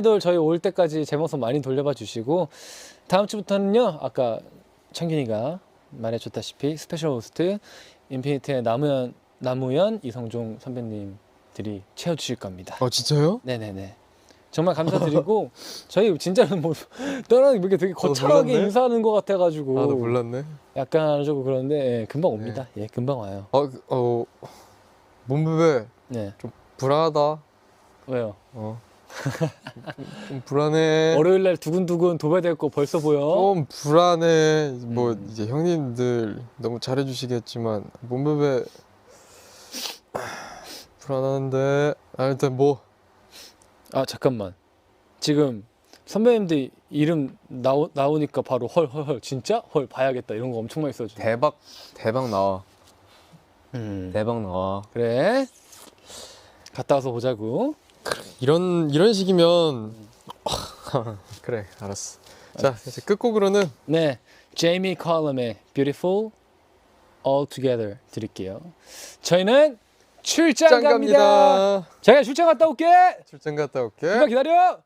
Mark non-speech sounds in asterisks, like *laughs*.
아이돌 저희 올 때까지 제 모습 많이 돌려봐 주시고 다음 주부터는요 아까 창균이가 말해줬다시피 스페셜 호스트 인피니트의 나무현 나무현 이성종 선배님들이 채워주실 겁니다. 어 진짜요? 네네네. 정말 감사드리고 *laughs* 저희 진짜로 뭐 떠나는 게 되게 거창하게 몰랐네. 인사하는 것 같아가지고 아나 몰랐네. 약간 조금 그런데 예, 금방 옵니다. 예, 금방 와요. 어, 그, 어 몸베베 네. 불안하다. 왜요? 어. 좀, *laughs* 좀 불안해. 월요일 날 두근두근 도배될 거 벌써 보여? 좀 불안해. 뭐 음. 이제 형님들 너무 잘해주시겠지만 몸베베 *sighs* 불안한데. 아 일단 뭐아 잠깐만. 지금 선배님들 이름 나오, 나오니까 바로 헐 헐 헐 진짜 헐 봐야겠다 이런 거 엄청 많이 써줘. 대박 대박 나와. 음. 대박 나와. 그래. 갔다 와서 보자고. 이런 이런 식이면 *laughs* 그래 알았어. 자 이제 끝곡으로는 네, 제이미 컬럼의 Beautiful All Together 드릴게요. 저희는 출장 짱 갑니다. 갑니다. 제가 출장 갔다 올게. 출장 갔다 올게. 기다려.